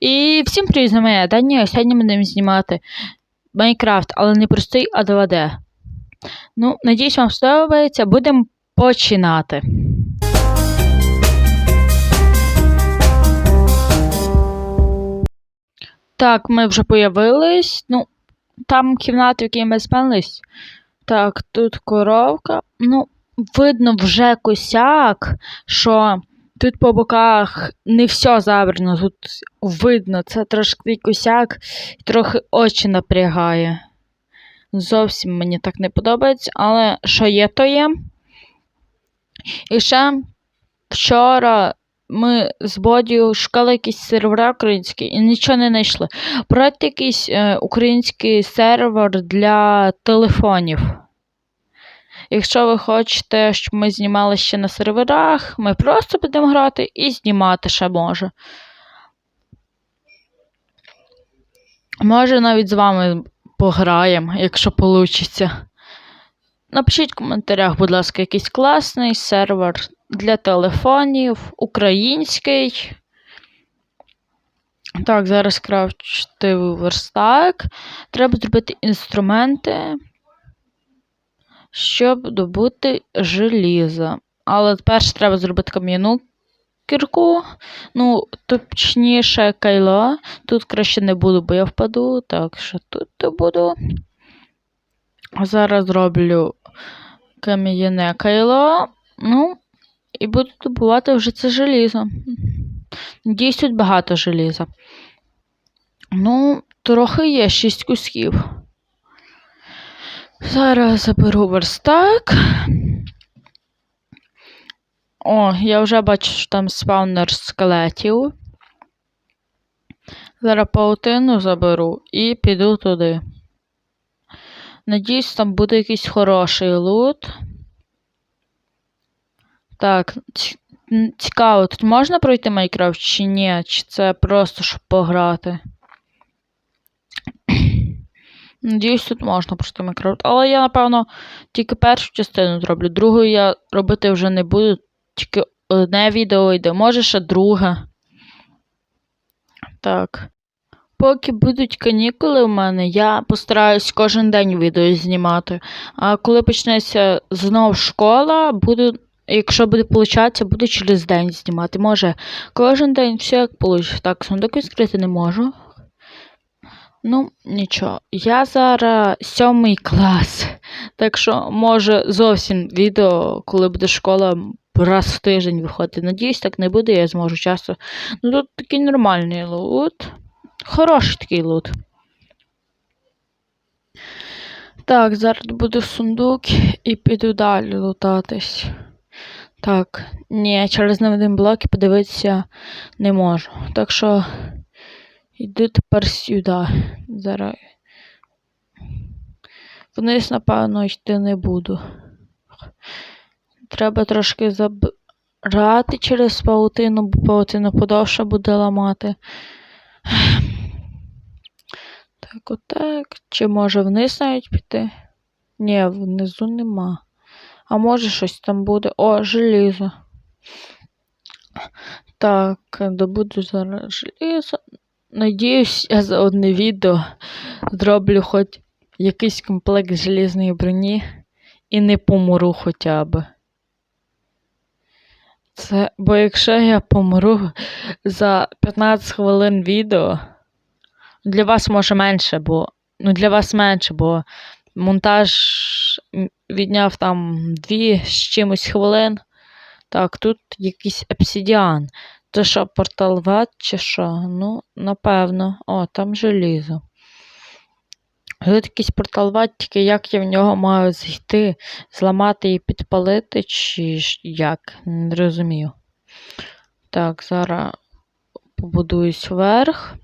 І всім привіт, з я Даня. Сьогодні ми будемо знімати Майнкрафт, але не простий, а 2D. Ну, надіюсь, вам сподобається. Будемо починати. Так, ми вже появились. Ну, там кімната, в якій ми спалились. Так, тут коровка. Ну, видно вже косяк, що тут по боках не все забрано. Тут видно, це трошки косяк і трохи очі напрягає. Зовсім мені так не подобається, але що є, то є. І ще вчора ми з Бодію шукали якісь сервера українські і нічого не знайшли. Брати якийсь е, український сервер для телефонів. Якщо ви хочете, щоб ми знімали ще на серверах, ми просто будемо грати і знімати ще може. Може навіть з вами пограємо, якщо вийде. Напишіть в коментарях, будь ласка, якийсь класний сервер для телефонів, український. Так, зараз крафтивий верстак. Треба зробити інструменти, щоб добути желізо. Але перше треба зробити кам'яну кірку. Ну, точніше, кайло. Тут краще не буду, бо я впаду. Так що тут я буду. Зараз зроблю кам'яне кайло. Ну, і буду добувати вже це желізо. Надіюсь, багато желіза. Ну, трохи є 6 кусків. Зараз заберу верстак. О, я вже бачу, що там спаунер скелетів. Зараз паутину заберу і піду туди. Надіюсь, там буде якийсь хороший лут. Так, цікаво, тут можна пройти Майнкрафт чи ні? Чи це просто щоб пограти? Надіюсь, тут можна пройти Майнкрафт. Але я, напевно, тільки першу частину зроблю. Другу я робити вже не буду. Тільки одне відео йде, може ще друге. Так. Поки будуть канікули у мене, я постараюсь кожен день відео знімати. А коли почнеться знову школа, буду, якщо буде получатися, буду через день знімати. Може, кожен день все як вийде. Так, сундук відкрити не можу. Ну, нічого. Я зараз сьомий клас. Так що, може, зовсім відео, коли буде школа, раз в тиждень виходити. Надіюсь, так не буде, я зможу часто. Ну тут такий нормальний лут. Хороший такий лут. Так, зараз буду в сундук і піду далі лутатись. Так, ні, через один блок подивитися не можу. Так що йду тепер сюди. Зараз. Вниз, напевно, йти не буду. Треба трошки забрати через паутину, бо паутина подовше буде ламати. Так, отак. Чи може вниз навіть піти? Ні, внизу нема. А може щось там буде. О, желізо. Так, добуду зараз желізо. Надіюсь, я за одне відео зроблю хоч якийсь комплект желізної броні і не помру хоча б. Це, бо якщо я помру за 15 хвилин відео, для вас може менше, бо. Ну, для вас менше, бо монтаж відняв там 2 з чимось хвилин. Так, тут якийсь обсидіан. Це що, портал ват чи що? Ну, напевно. О, там желізо. Тут портал ват, тільки як я в нього маю зайти, зламати і підпалити, чи як? Не розумію. Так, зараз побудуюсь вверх.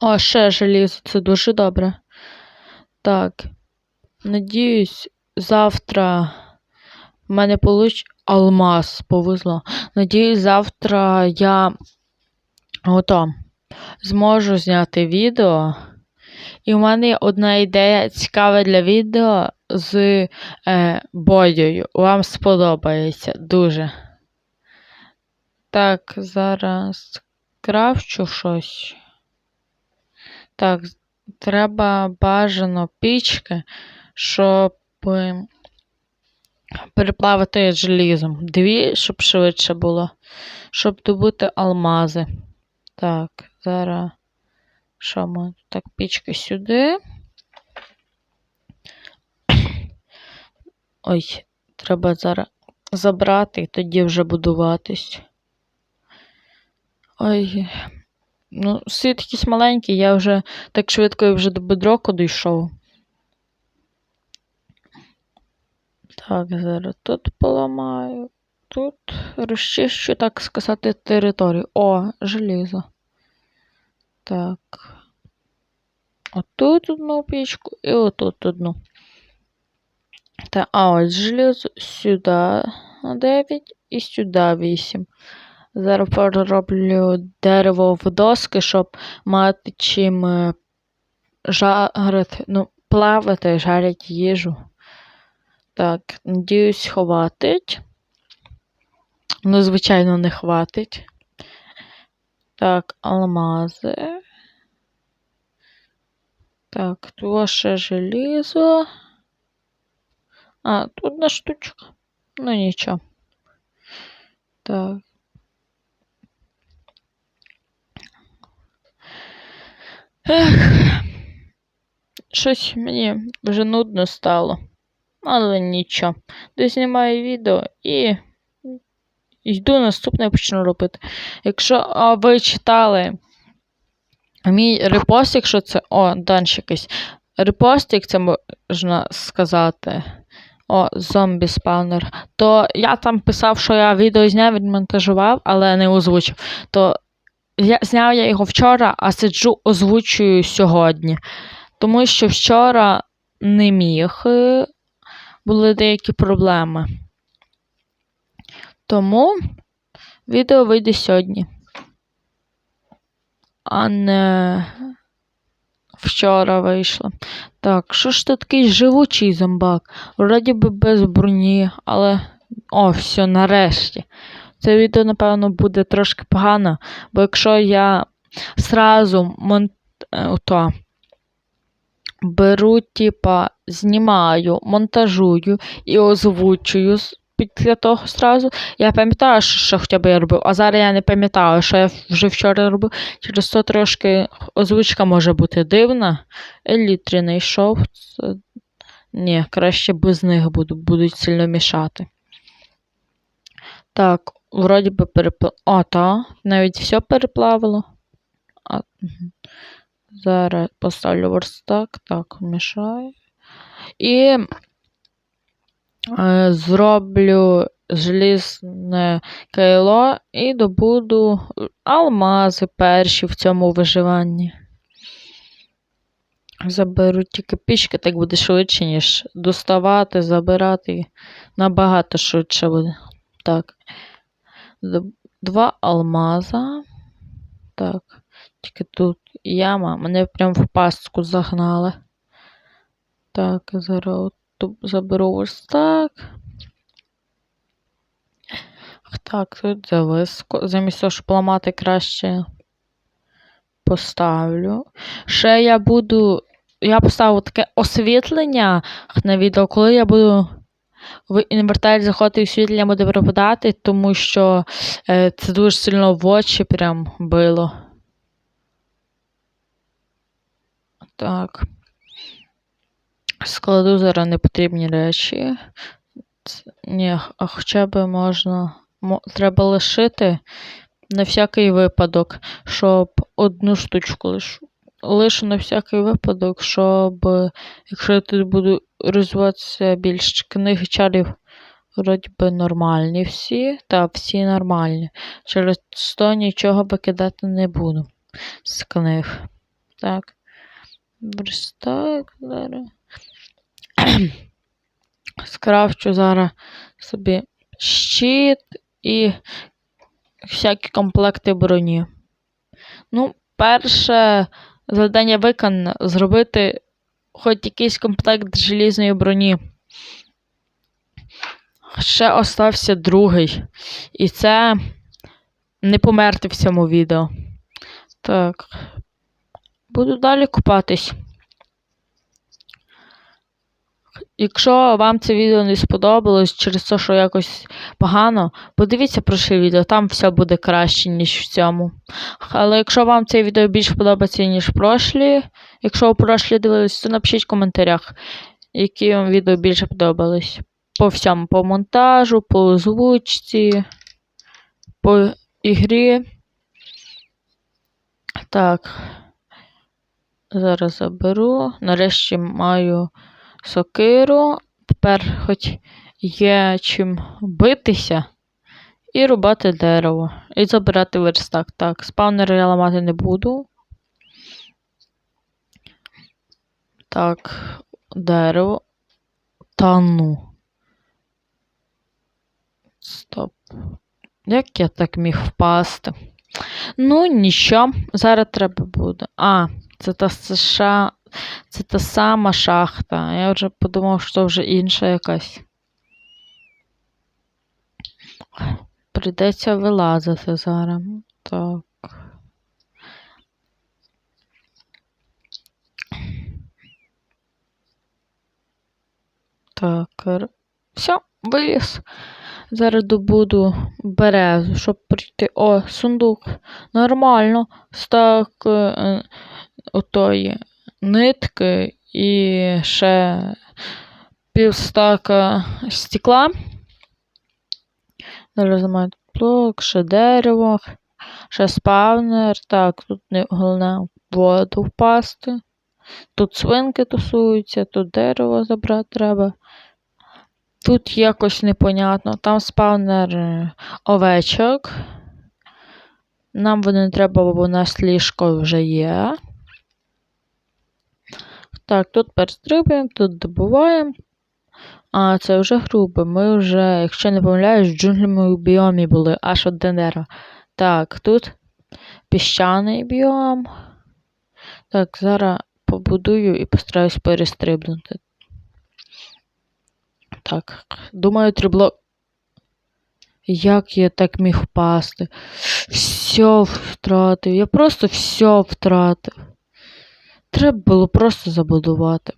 О, ще желізо, це дуже добре. Так. Надіюсь, завтра в мене получ алмаз повезло. Надіюсь, завтра я ото, зможу зняти відео. І в мене є одна ідея цікава для відео з е, Бодією. Вам сподобається дуже. Так, зараз скрафчу щось. Так, треба бажано пічки, щоб переплавити желізом. Дві, щоб швидше було. Щоб добути алмази. Так, зараз. Що ми? Так, пічки сюди. Ой, треба зараз забрати і тоді вже будуватись. Ой. Ну, світ якийсь маленький, я вже так швидко вже до бедроку дійшов. Так, зараз тут поламаю. Тут розчищу, так сказати, територію. О, желізо. Так. Отут одну пічку і отут одну. Та, а ось желізо сюди 9 і сюди 8. Зараз перероблю дерево в доски, щоб мати чим е, жарити, ну, плавати, жарити їжу. Так, надіюсь, хватить. Ну, звичайно, не хватить. Так, алмази. Так, тут ще желізо. А, тут одна штучка. Ну нічого. Так. Ех. Щось мені вже нудно стало. Але нічого. Дознімаю відео і йду наступне почну робити. Якщо а, ви читали мій репост, якщо це. О, данж якийсь. Репост, як це можна сказати. О, зомбі спавнер. То я там писав, що я відео зняв, відмонтажував, але не озвучив. То я зняв я його вчора, а сиджу озвучую сьогодні. Тому що вчора не міг, е, були деякі проблеми. Тому відео вийде сьогодні. А не вчора вийшло. Так, що ж це такий живучий зомбак? Вроді би без броні, але. О, все, нарешті. Це відео, напевно, буде трошки погано, бо якщо я зразу мон... е, ото, беру, типа, знімаю, монтажую і озвучую після того зразу, я пам'ятаю, що, хоча б я робив, а зараз я не пам'ятаю, що я вже вчора робив. Через то трошки озвучка може бути дивна. Елітрі не йшов. Це... Ні, краще без них буду, будуть сильно мішати. Так, вроді би перепла... О, та, навіть все переплавило. А, мгм. Зараз поставлю верстак. Так, мішаю. І е, зроблю желізне кайло і добуду алмази перші в цьому виживанні. Заберу тільки пічки, так буде швидше, ніж доставати, забирати. Набагато швидше буде. Так. Два алмаза. Так. Тільки тут яма. Мене прям в пастку загнали. Так, зараз от заберу ось так. Так, тут зависко. Замість того, щоб ламати краще поставлю. Ще я буду. Я поставив таке освітлення на відео, коли я буду в інвертарі заходити і освітлення буде пропадати, тому що е, це дуже сильно в очі прям било. Так. Складу зараз непотрібні речі. Ні, а хоча б можна. Треба лишити на всякий випадок, щоб одну штучку лишу. Лишу на всякий випадок, щоб якщо тут буду розвиватися більш книги чарів, вроді би нормальні всі. Та, всі нормальні. Через то нічого викидати не буду з книг. Так. Верстак зараз. Скрафчу зараз собі щит і всякі комплекти броні. Ну, перше завдання виконано зробити хоч якийсь комплект желізної броні. Ще остався другий. І це не померти в цьому відео. Так. Буду далі купатись. Якщо вам це відео не сподобалось через те, що якось погано, подивіться прошле відео, там все буде краще, ніж в цьому. Але якщо вам це відео більше подобається, ніж прошлі, якщо ви прошлі дивились, то напишіть в коментарях, які вам відео більше подобались. По всьому, по монтажу, по озвучці, по ігрі. Так. Зараз заберу. Нарешті маю сокиру. Тепер хоч є чим битися. І рубати дерево. І забирати верстак. Так, спавнер я ламати не буду. Так, дерево. Та ну. Стоп. Як я так міг впасти? Ну, нічого, зараз треба буде. А, це та США. Це та сама шахта. Я вже подумав, що вже інша якась. Прийдеться вилазити зараз. Так. Так. Все, виліз. Зараз добуду березу, щоб прийти. О, сундук. Нормально. Стак е, отої нитки і ще півстака стекла. Зараз маю блок, ще дерево, ще спавнер. Так, тут не головне воду впасти. Тут свинки тусуються, тут дерево забрати треба. Тут якось непонятно. Там спавнер е, овечок. Нам вони треба, бо у нас ліжко вже є. Так, тут перестрибуємо, тут добуваємо. А, це вже грубо. Ми вже, якщо не помиляюсь, в джунглевому біомі були аж один дерево. Так, тут піщаний біом. Так, зараз побудую і постараюсь перестрибнути. Так, думаю, треба. Як я так міг впасти? Все втратив. Я просто все втратив. Треба було просто забудувати.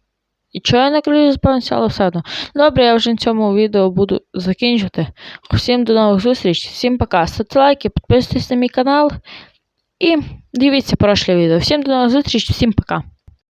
І чого я на крилі але все одно. Добре, я вже на цьому відео буду закінчувати. Всім до нових зустрічей, всім пока. Ставте лайки, підписуйтесь на мій канал і дивіться прошле відео. Всім до нових зустрічей, всім пока.